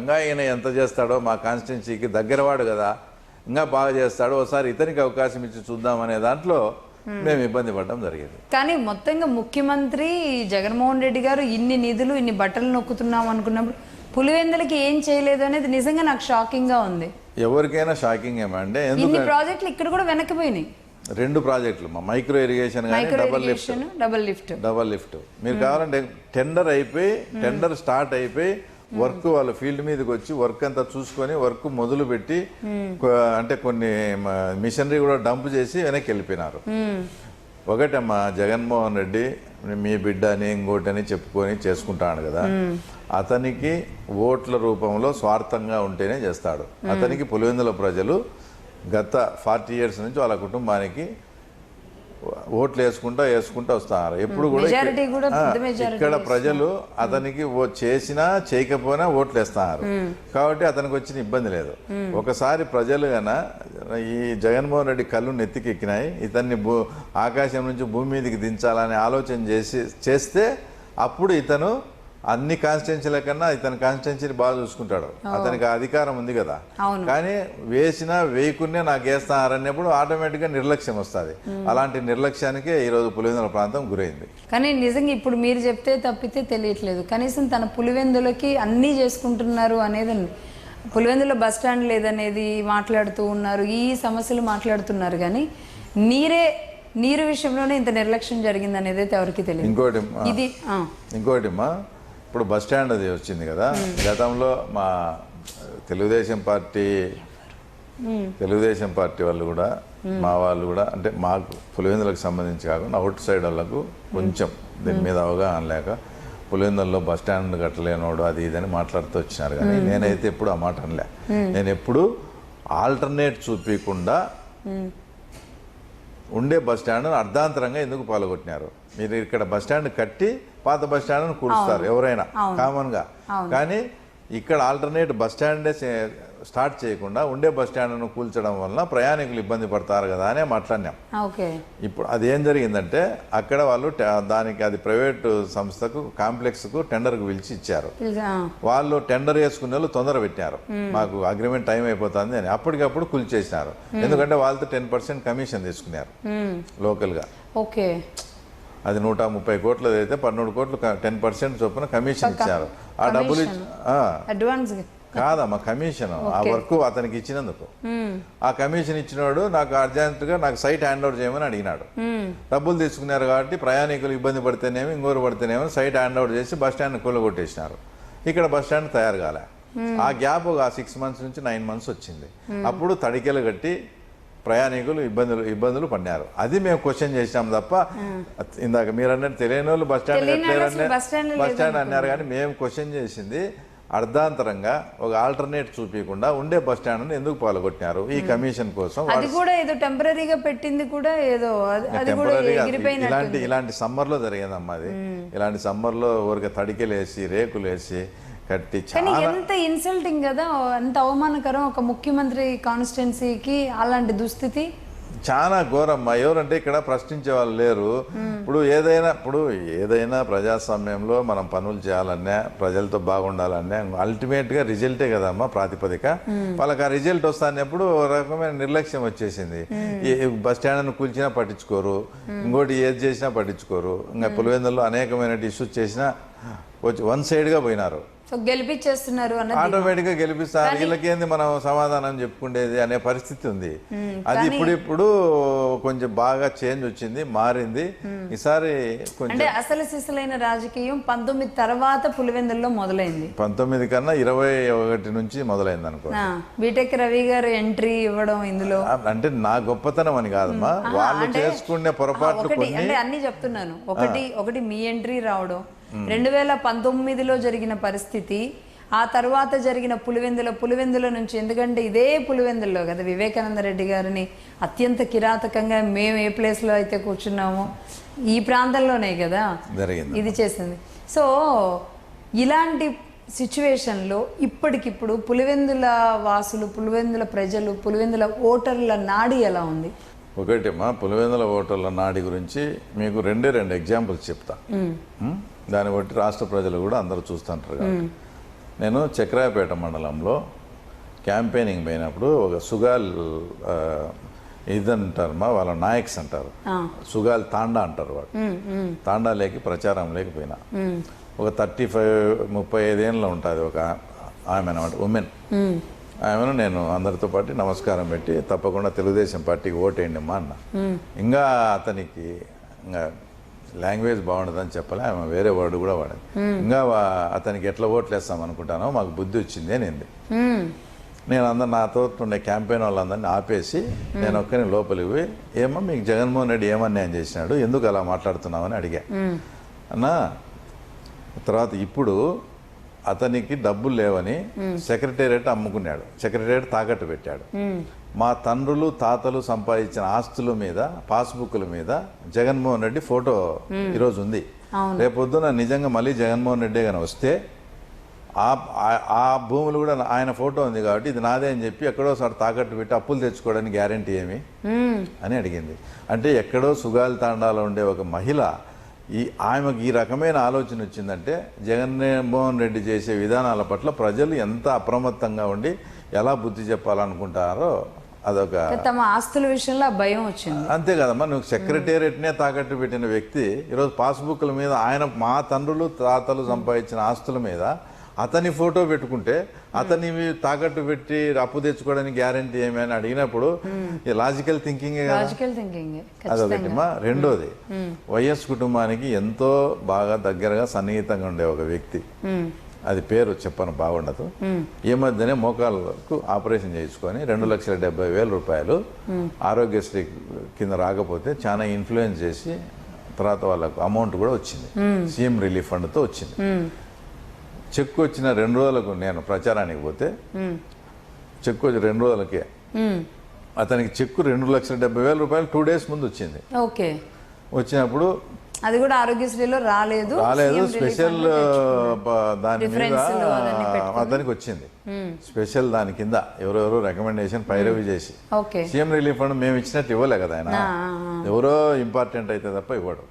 ఇంకా ఈయన ఎంత చేస్తాడో మా కాన్స్టిట్యున్సీకి దగ్గరవాడు కదా ఇంకా బాగా చేస్తాడో ఒకసారి ఇతనికి అవకాశం ఇచ్చి చూద్దాం అనే దాంట్లో మేము ఇబ్బంది పడడం జరిగింది. కానీ మొత్తంగా ముఖ్యమంత్రి జగన్మోహన్ రెడ్డి గారు ఇన్ని నిధులు ఇన్ని బట్టలు నొక్కుతున్నాం అనుకున్నప్పుడు పులివెందులకి ఏం చేయలేదు అనేది నిజంగా నాకు షాకింగ్గా ఉంది. ఎవరికైనా షాకింగ్ ఏమంటే ఇన్ని ప్రాజెక్టులు ఇక్కడ కూడా వెనక్కిపోయినాయి రెండు ప్రాజెక్టులు మా micro irrigation double lift. Irrigation double lift. Double lift. మీరు కావాలంటే టెండర్ అయిపోయి టెండర్ స్టార్ట్ అయిపోయి వర్క్ వాళ్ళ ఫీల్డ్ మీదకి వచ్చి వర్క్ అంతా చూసుకొని వర్క్ మొదలు పెట్టి అంటే కొన్ని మిషనరీ కూడా డంప్ చేసి వెనక్కి వెళ్ళిపోయినారు. ఒకటమ్మా జగన్మోహన్ రెడ్డి మీ బిడ్డ అని ఇంకోటని చెప్పుకొని చేసుకుంటాడు కదా. అతనికి ఓట్ల రూపంలో స్వార్థంగా ఉంటేనే చేస్తాడు. అతనికి పులివెందుల ప్రజలు గత ఫార్టీ ఇయర్స్ నుంచి వాళ్ళ కుటుంబానికి ఓట్లు వేసుకుంటా వేసుకుంటా వస్తున్నారు ఎప్పుడు కూడా ఇక్కడ- Majority కూడా ఇక్కడ ప్రజలు అతనికి ఓ చేసినా చేయకపోయినా ఓట్లు వేస్తున్నారు కాబట్టి అతనికి వచ్చిన ఇబ్బంది లేదు. ఒకసారి ప్రజలు గన ఈ జగన్మోహన్ రెడ్డి కళ్ళు నెత్తికెక్కినాయి. ఇతన్ని భూ ఆకాశం నుంచి భూమి మీదకి దించాలని ఆలోచన చేసి చేస్తే అప్పుడు ఇతను అన్ని కాన్స్టిట్యున్సీల కన్నా ఇతని కాన్స్టిట్యున్సీని బాగా చూసుకుంటాడు. అతనికి అధికారం ఉంది కదా. అవును. కానీ వేసినా వేయకునే నాకు వేస్తారన్నప్పుడు ఆటోమేటిక్గా నిర్లక్ష్యం వస్తుంది. అలాంటి నిర్లక్ష్యానికే ఈరోజు పులివెందుల ప్రాంతం గురైంది. కానీ నిజంగా ఇప్పుడు మీరు చెప్తే తప్పితే తెలియట్లేదు. కనీసం తన పులివెందులకి అన్నీ చేసుకుంటున్నారు అనేది. పులివెందులో బస్ స్టాండ్ లేదనేది మాట్లాడుతూ ఉన్నారు ఈ సమస్యలు మాట్లాడుతున్నారు. కానీ నీరే నీరు విషయంలోనే ఇంత నిర్లక్ష్యం జరిగింది అనేది అయితే ఎవరికి తెలియదు. ఇంకోటి ఇది ఇంకోటి ఇప్పుడు బస్ స్టాండ్ అది వచ్చింది కదా. గతంలో మా తెలుగుదేశం పార్టీ తెలుగుదేశం పార్టీ వాళ్ళు కూడా మా వాళ్ళు కూడా అంటే మాకు పులివెందులకు సంబంధించి కాకుండా అవుట్ సైడ్ వాళ్ళకు కొంచెం దీని మీద అవగాహన లేక పులివెందుల్లో బస్ స్టాండ్ కట్టలేనోడు అది ఇది అని మాట్లాడుతూ వచ్చినారు కానీ నేనైతే ఎప్పుడు ఆ మాట అనలే. నేను ఎప్పుడు ఆల్టర్నేట్ చూపించకుండా ఉండే బస్ స్టాండ్ అర్ధాంతరంగా ఎందుకు పాల్గొట్టినారు? మీరు ఇక్కడ బస్ స్టాండ్ కట్టి పాత బస్ స్టాండ్ కూలుస్తారు ఎవరైనా కామన్గా కానీ ఇక్కడ ఆల్టర్నేట్ బస్ స్టాండే స్టార్ట్ చేయకుండా ఉండే బస్ స్టాండ్ను కూల్చడం వలన ప్రయాణికులు ఇబ్బంది పడతారు కదా అనే మాట్లాడినాం. ఇప్పుడు అది ఏం జరిగిందంటే అక్కడ వాళ్ళు దానికి అది ప్రైవేట్ సంస్థకు కాంప్లెక్స్కు టెండర్కు పిలిచి ఇచ్చారు. వాళ్ళు టెండర్ వేసుకునే వాళ్ళు తొందర పెట్టారు మాకు అగ్రిమెంట్ టైం అయిపోతుంది అని అప్పటికప్పుడు కూల్చేసినారు. ఎందుకంటే వాళ్ళతో టెన్ పర్సెంట్ కమిషన్ తీసుకున్నారు. లోకల్గా. ఓకే. అది నూట ముప్పై కోట్లు అయితే పన్నెండు కోట్లు టెన్ పర్సెంట్ చొప్పున కమిషన్ ఇచ్చారు. ఆ డబ్బులు అడ్వాన్స్ కాదమ్మా కమిషన్. ఆ వర్క్ అతనికి ఇచ్చినందుకు. ఆ కమిషన్ ఇచ్చినోడు నాకు అర్జెంటుగా నాకు సైట్ హ్యాండ్ ఓవర్ చేయమని అడిగినాడు. డబ్బులు తీసుకున్నారు కాబట్టి ప్రయాణికులు ఇబ్బంది పడితేనేమి ఇంకోరు పడితేనేమో సైట్ హ్యాండ్ ఓవర్ చేసి బస్ స్టాండ్ కూలగొట్టేసినారు. ఇక్కడ బస్ స్టాండ్ తయారు కాలే. ఆ గ్యాప్ ఒక సిక్స్ మంత్స్ నుంచి నైన్ మంత్స్ వచ్చింది. అప్పుడు తడికెలు కట్టి ప్రయాణికులు ఇబ్బందులు ఇబ్బందులు పడినారు అది మేము క్వశ్చన్ చేసినాం తప్ప ఇందాక మీరు అన్నట్టు తెలియని వాళ్ళు బస్ స్టాండ్ బస్ స్టాండ్ అన్నారు కానీ మేము క్వశ్చన్ చేసింది అర్ధాంతరంగా ఒక ఆల్టర్నేట్ చూపించకుండా ఉండే బస్ స్టాండ్ ఎందుకు పాల్గొట్టినారు? ఈ కమిషన్ కోసం అది కూడా ఏదో టెంపరీగా పెట్టింది కూడా ఏదో ఇలాంటి ఇలాంటి సమ్మర్లో జరిగిందమ్మా అది. ఇలాంటి సమ్మర్లో ఊరికే తడికెలేసి రేకులేసి కట్టి చాలా ఎంత ఇన్సల్టింగ్ కదా ఎంత అవమానకరం ఒక ముఖ్యమంత్రి కాన్స్టిట్యున్సీకి అలాంటి దుస్థితి. చాలా ఘోరమ్మా ఎవరంటే ఇక్కడ ప్రశ్నించే వాళ్ళు లేరు. ఇప్పుడు ఏదైనా ఇప్పుడు ఏదైనా ప్రజాస్వామ్యంలో మనం పనులు చేయాలన్నా ప్రజలతో బాగుండాలన్నా అల్టిమేట్గా రిజల్టే కదమ్మా ప్రాతిపదిక. వాళ్ళకి ఆ రిజల్ట్ వస్తానప్పుడు ఓ రకమైన నిర్లక్ష్యం వచ్చేసింది. బస్ స్టాండ్ను కూల్చినా పట్టించుకోరు. ఇంకోటి ఏది చేసినా పట్టించుకోరు. ఇంకా పులివెందుల్లో అనేకమైన ఇష్యూస్ చేసినా వచ్చి వన్ సైడ్గా పోయినారు. సో గెలిపించేస్తున్నారు ఆటోమేటిక్గా గెలిపిస్తారు వీళ్ళకేంది మనం సమాధానం చెప్పుకునేది అనే పరిస్థితి ఉంది. అది ఇప్పుడు ఇప్పుడు కొంచెం బాగా చేంజ్ వచ్చింది మారింది. ఈసారి అంటే అసలు సిసలైన రాజకీయం పంతొమ్మిది తర్వాత పులివెందుల్లో మొదలైంది. పంతొమ్మిది కన్నా ఇరవై ఒకటి నుంచి మొదలైంది అనుకో. బీటెక్ రవి గారు ఎంట్రీ ఇవ్వడం ఇందులో. అంటే నా గొప్పతనం అని కాదమ్మా. వాళ్ళు చేసుకునే పొరపాట్లు అన్ని చెప్తున్నాను. ఒకటి ఒకటి మీ ఎంట్రీ రావడం రెండు వేల పంతొమ్మిదిలో జరిగిన పరిస్థితి ఆ తర్వాత జరిగిన పులివెందుల పులివెందుల నుంచి ఎందుకంటే ఇదే పులివెందుల్లో కదా వివేకానంద రెడ్డి గారిని అత్యంత కిరాతకంగా మేము ఏ ప్లేస్లో అయితే కూర్చున్నామో ఈ ప్రాంతంలోనే కదా జరిగింది. ఇది చేసింది. సో ఇలాంటి సిచ్యువేషన్లో ఇప్పటికిప్పుడు పులివెందుల వాసులు పులివెందుల ప్రజలు పులివెందుల ఓటర్ల నాడి ఎలా ఉంది? ఒకటి మా పులివెందుల ఓటర్ల నాడి గురించి మీకు రెండే రెండు ఎగ్జాంపుల్స్ చెప్తా? దాన్ని బట్టి రాష్ట్ర ప్రజలు కూడా అందరూ చూస్తుంటారు కాబట్టి. నేను చక్రాయపేట మండలంలో క్యాంపెయినింగ్ పోయినప్పుడు ఒక సుగాల్ ఆ, ఇదంటారు మా వాళ్ళ నాయక్స్ అంటారు. సుగాల్ తాండా అంటారు వాడు తాండా లేకి ప్రచారం లేకపోయినా. ఒక థర్టీ ఫైవ్ ముప్పై ఐదేళ్ళలో ఉంటుంది ఒక ఆమె అనమాట ఉమెన్. ఉమ్, ఆమెను నేను అందరితో పాటు నమస్కారం పెట్టి తప్పకుండా తెలుగుదేశం పార్టీకి ఓటేయండి అమ్మా అన్న. ఇంకా అతనికి ఇంకా లాంగ్వేజ్ బాగుండదని చెప్పలే ఆమె వేరే వర్డ్ కూడా వాడదు. ఇంకా అతనికి ఎట్లా ఓట్లు వేస్తాం అనుకుంటానో మాకు బుద్ధి వచ్చింది ఉమ్, నేను అందరు నాతో ఉండే క్యాంపెయిన్ వాళ్ళందరినీ ఆపేసి నేను ఒక్కని లోపలికి పోయి ఏమో మీకు జగన్మోహన్ రెడ్డి ఏమన్యాయం చేసినాడు? ఎందుకు అలా మాట్లాడుతున్నామని అడిగా. అన్నా తర్వాత ఇప్పుడు అతనికి డబ్బులు లేవని సెక్రటేరియట్ అమ్ముకున్నాడు. సెక్రటేరియట్ తాకట్టు పెట్టాడు. మా తండ్రులు తాతలు సంపాదించిన ఆస్తుల మీద పాస్బుక్ల మీద జగన్మోహన్ రెడ్డి ఫోటో ఈరోజు ఉంది. రేపొద్దున నిజంగా మళ్ళీ జగన్మోహన్ రెడ్డి కానీ వస్తే ఆ భూములు కూడా ఆయన ఫోటో ఉంది కాబట్టి ఇది నాదే అని చెప్పి ఎక్కడోసారి తాకట్టు పెట్టి అప్పులు తెచ్చుకోవడానికి గ్యారంటీ ఏమి? అని అడిగింది. అంటే ఎక్కడో సుగాలి తాండాలో ఉండే ఒక మహిళ ఈ ఆమెకు ఈ రకమైన ఆలోచన వచ్చిందంటే జగన్మోహన్ రెడ్డి చేసే విధానాల పట్ల ప్రజలు ఎంత అప్రమత్తంగా ఉండి ఎలా బుద్ధి చెప్పాలనుకుంటారో అదొక తమ ఆస్తుల విషయంలో భయం వచ్చింది. అంతే కదమ్మా నువ్వు సెక్రటేరియట్నే తాకట్టు పెట్టిన వ్యక్తి ఈరోజు పాస్బుక్ల మీద ఆయన మా తండ్రులు తాతలు సంపాదించిన ఆస్తుల మీద అతని ఫోటో పెట్టుకుంటే అతని తాకట్టు పెట్టి అప్పు తెచ్చుకోవడానికి గ్యారంటీ ఏమి అని అడిగినప్పుడు ఈ లాజికల్ థింకింగే కదా? లాజికల్ థింకింగ్ అదొకటిమా రెండోది వైఎస్ కుటుంబానికి ఎంతో బాగా దగ్గరగా సన్నిహితంగా ఉండే ఒక వ్యక్తి. అది పేరు చెప్పను బాగుండదు. ఈ మధ్యనే మోకాళ్ళకు ఆపరేషన్ చేయించుకొని రెండు లక్షల డెబ్బై వేల రూపాయలు ఆరోగ్యశ్రీ కింద రాకపోతే చాలా ఇన్ఫ్లుయెన్స్ చేసి తర్వాత వాళ్ళకు అమౌంట్ కూడా వచ్చింది. సీఎం రిలీఫ్ ఫండ్తో వచ్చింది. చెక్ వచ్చిన రెండు రోజులకు నేను ప్రచారానికి పోతే చెక్ వచ్చి రెండు రోజులకే. అతనికి చెక్కు రెండు లక్షల డెబ్బై వేల రూపాయలు టూ డేస్ ముందు వచ్చింది. ఓకే. వచ్చినప్పుడు అది కూడా ఆరోగ్యశ్రీలో రాలేదు. రాలేదు. స్పెషల్ దాని మీద. అతనికి వచ్చింది. స్పెషల్ దాని కింద ఎవరెవరో రికమెండేషన్ పైరవి చేసి. సీఎం రిలీఫ్ ఫండ్ మేము ఇచ్చినట్టు ఇవ్వలే కదా ఆయన. ఎవరో ఇంపార్టెంట్ అయితే తప్ప ఇవ్వడు.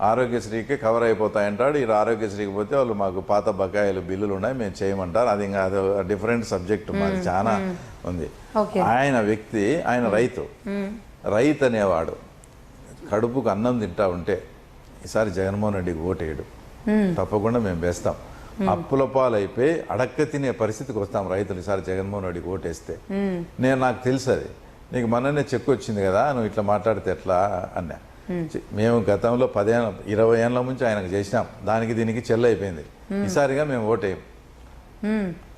ఆరోగ్యశ్రీకి కవర్ అయిపోతాయంటాడు. ఈ ఆరోగ్యశ్రీకి పోతే వాళ్ళు మాకు పాత బకాయిలు బిల్లులు ఉన్నాయి మేము చేయమంటారు. అది ఇంకా అది డిఫరెంట్ సబ్జెక్ట్ మాది చాలా ఉంది. ఆయన వ్యక్తి ఆయన రైతు. రైతు అనేవాడు. కడుపుకు అన్నం తింటా ఉంటే ఈసారి జగన్మోహన్ రెడ్డికి ఓటేయడు. తప్పకుండా మేము వేస్తాం. అప్పుల పాలైపోయి అడక్క తినే పరిస్థితికి వస్తాం రైతులు ఈసారి జగన్మోహన్ రెడ్డికి ఓటేస్తే. నేను నాకు తెలుసు అది. నీకు మొన్ననే చెక్ వచ్చింది కదా నువ్వు ఇట్లా మాట్లాడితే ఎట్లా అన్నా. మేము గతంలో పదేళ్ళ ఇరవై ఏళ్ళ నుంచి ఆయనకు చేసినాం. దానికి దీనికి చెల్లైపోయింది ఈసారిగా మేము ఓటేయం.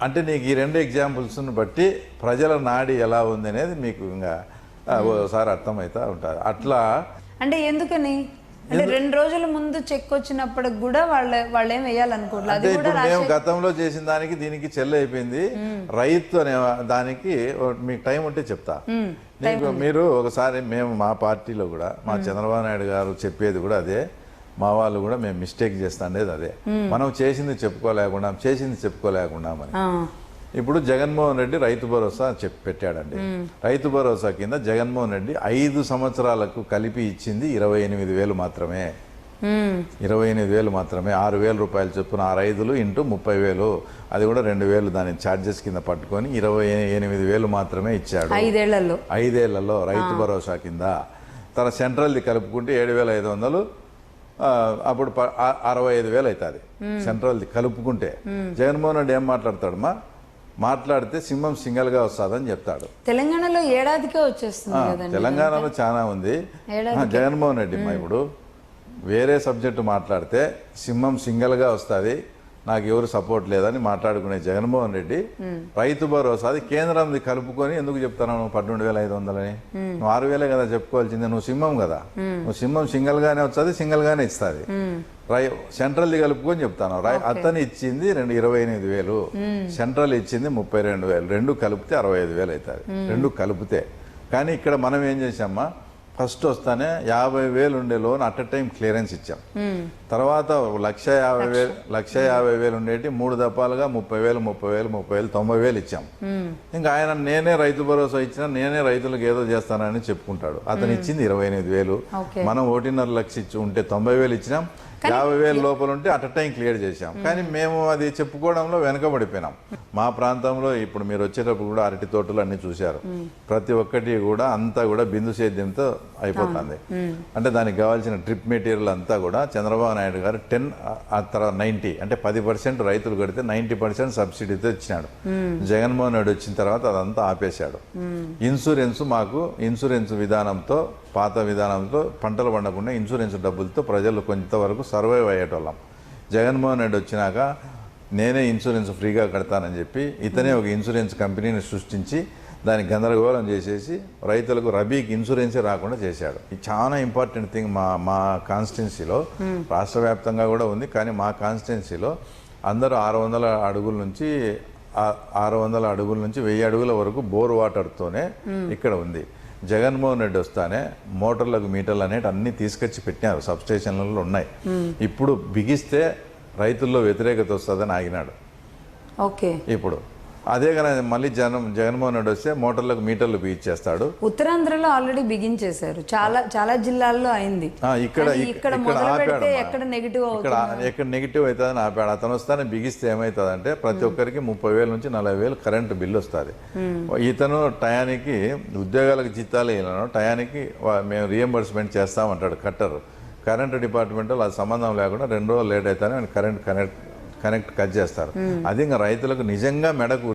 అంటే నీకు ఈ రెండు ఎగ్జాంపుల్స్ని బట్టి ప్రజల నాడి ఎలా ఉంది అనేది మీకు ఇంకా ఓసారి అర్థమవుతా ఉంటుంది అట్లా అంటే ఎందుకని? అంటే రెండు రోజుల ముందు చెక్ వచ్చినప్పటికి కూడా వాళ్ళ వాళ్ళు ఏం వేయాలనుకోవట్లేదు ఇప్పుడు మేము గతంలో చేసిన దానికి దీనికి చెల్లి అయిపోయింది. రైతు అనే దానికి మీకు టైం ఉంటే చెప్తా. నీకు మీరు ఒకసారి మేము మా పార్టీలో కూడా మా చంద్రబాబు నాయుడు గారు చెప్పేది కూడా అదే. మా వాళ్ళు కూడా మేము మిస్టేక్ చేస్తాండేది అదే. మనం చేసింది చెప్పుకోలేకుండా చేసింది చెప్పుకోలేకుండా అని ఇప్పుడు జగన్మోహన్ రెడ్డి రైతు భరోసా చెప్పి పెట్టాడండి. రైతు భరోసా కింద జగన్మోహన్ రెడ్డి ఐదు సంవత్సరాలకు కలిపి ఇచ్చింది ఇరవై ఎనిమిది వేలు మాత్రమే. ఇరవై ఎనిమిది వేలు మాత్రమే. ఆరు వేల రూపాయలు చొప్పున ఆ రైతులు ఇంటూ ముప్పై వేలు. అది కూడా రెండు వేలు దాని ఛార్జెస్ కింద పట్టుకొని ఇరవై ఎనిమిది వేలు మాత్రమే ఇచ్చాడు. ఐదేళ్ళలో. ఐదేళ్ళలో రైతు భరోసా కింద. తన సెంట్రల్ది కలుపుకుంటే ఏడు వేల ఐదు వందలు అప్పుడు అరవై ఐదు వేలు అవుతుంది. సెంట్రల్ది కలుపుకుంటే. జగన్మోహన్ రెడ్డి ఏం మాట్లాడతాడమ్మా? మాట్లాడితే సింహం సింగల్గా వస్తుందని చెప్తాడు. తెలంగాణలో ఏడాదికే వచ్చేస్తుంది తెలంగాణలో చాలా ఉంది. జగన్మోహన్ రెడ్డి మా ఇప్పుడు వేరే సబ్జెక్టు మాట్లాడితే సింహం సింగల్గా వస్తుంది నాకు ఎవరు సపోర్ట్ లేదని మాట్లాడుకునే జగన్మోహన్ రెడ్డి రైతు భరోసా అది కేంద్రంది కలుపుకొని ఎందుకు చెప్తాను నువ్వు పన్నెండు వేల ఐదు వందలని నువ్వు ఆరు వేలే కదా చెప్పుకోవాల్సిందే నువ్వు సింహం కదా. నువ్వు సింహం సింగల్ గానే వస్తుంది సింగల్ గానే ఇస్తుంది రై సెంట్రల్ది కలుపుకొని చెప్తాను. రై అతను ఇచ్చింది రెండు ఇరవై ఎనిమిది వేలు. సెంట్రల్ ఇచ్చింది ముప్పై రెండు వేలు. రెండు కలిపితే అరవై ఐదు వేలు అవుతుంది. రెండు కలిపితే. కానీ ఇక్కడ మనం ఏం చేసామా ఫస్ట్ వస్తానే యాభై వేలు ఉండే లోన్ అట్ టైం క్లియరెన్స్ ఇచ్చాం. తర్వాత లక్ష యాభై వేలు లక్ష యాభై వేలు ఉండేటి మూడు దఫాలుగా ముప్పై వేలు ముప్పై వేలు ముప్పై వేలు తొంభై వేలు ఇచ్చాం. ఇంకా ఆయన నేనే రైతు భరోసా ఇచ్చినా నేనే రైతులకు ఏదో చేస్తానని చెప్పుకుంటాడు. అతను ఇచ్చింది ఇరవై ఎనిమిది వేలు. మనం ఒకటిన్నర లక్ష ఇచ్చి ఉంటే తొంభై వేలు ఇచ్చినాం. యాభై వేల లోపల ఉంటే అట్ టైం క్లియర్ చేశాం. కానీ మేము అది చెప్పుకోవడంలో వెనకబడిపోయినాం. మా ప్రాంతంలో ఇప్పుడు మీరు వచ్చేటప్పుడు కూడా అరటి తోటలు అన్ని చూశారు. ప్రతి ఒక్కటి కూడా అంతా కూడా బిందు సేద్యంతో అయిపోతుంది. అంటే దానికి కావాల్సిన డ్రిప్ మెటీరియల్ అంతా కూడా చంద్రబాబు నాయుడు గారు టెన్ ఆ తర్వాత నైన్టీ అంటే పది పర్సెంట్ రైతులు కడితే నైన్టీ పర్సెంట్ సబ్సిడీతో ఇచ్చినాడు. జగన్మోహన్ రెడ్డి వచ్చిన తర్వాత అదంతా ఆపేశాడు. ఇన్సూరెన్స్ మాకు ఇన్సూరెన్స్ విధానంతో పాత విధానంతో పంటలు పండకుండా ఇన్సూరెన్స్ డబ్బులతో ప్రజలు కొంతవరకు సర్వైవ్ అయ్యేటోళ్ళం. జగన్మోహన్ రెడ్డి వచ్చినాక నేనే ఇన్సూరెన్స్ ఫ్రీగా కడతానని చెప్పి ఇతనే ఒక ఇన్సూరెన్స్ కంపెనీని సృష్టించి దాన్ని గందరగోళం చేసేసి రైతులకు రబీకి ఇన్సూరెన్సే రాకుండా చేశాడు. ఇది చాలా ఇంపార్టెంట్ థింగ్ మా మా కాన్స్టిట్యున్సీలో. రాష్ట్ర వ్యాప్తంగా కూడా ఉంది కానీ మా కాన్స్టిట్యున్సీలో అందరూ ఆరు వందల అడుగుల నుంచి ఆరు వందల అడుగుల నుంచి వెయ్యి అడుగుల వరకు బోర్ వాటర్తోనే ఇక్కడ ఉంది. జగన్మోహన్ రెడ్డి వస్తానే మోటార్లకు మీటర్లు అనేటి అన్ని తీసుకొచ్చి పెట్టినారు. సబ్ స్టేషన్లలో ఉన్నాయి ఇప్పుడు బిగిస్తే రైతుల్లో వ్యతిరేకత వస్తుందని ఆగినాడు. ఓకే. ఇప్పుడు అదే కానీ మళ్ళీ జనం జగన్మోహన్ రెడ్డి వస్తే మోటార్లకు మీటర్లు బిగించేస్తాడు. ఉత్తరాంధ్రలో ఆల్రెడీ బిగించేశారు. చాలా చాలా జిల్లాల్లో అయింది. ఇక్కడ ఇక్కడ. ఎక్కడ నెగిటివ్ ఇక్కడ ఎక్కడ నెగిటివ్ అవుతుందని ఆపాడు. అతను వస్తానే బిగిస్తే ఏమవుతుందంటే ప్రతి ఒక్కరికి ముప్పై వేల నుంచి నలభై వేలు కరెంటు బిల్లు వస్తుంది. ఇతను టయానికి ఉద్యోగాలకు జీతాలు ఇవ్వను. టయానికి మేము రియంబర్స్మెంట్ చేస్తామంటాడు కట్టరు. కరెంటు డిపార్ట్మెంట్ అది సంబంధం లేకుండా రెండు రోజులు లేట్ అవుతానే కరెంట్ కనెక్ట్ కనెక్ట్ కట్ చేస్తారు. అది ఇంకా రైతులకు నిజంగా మెడకు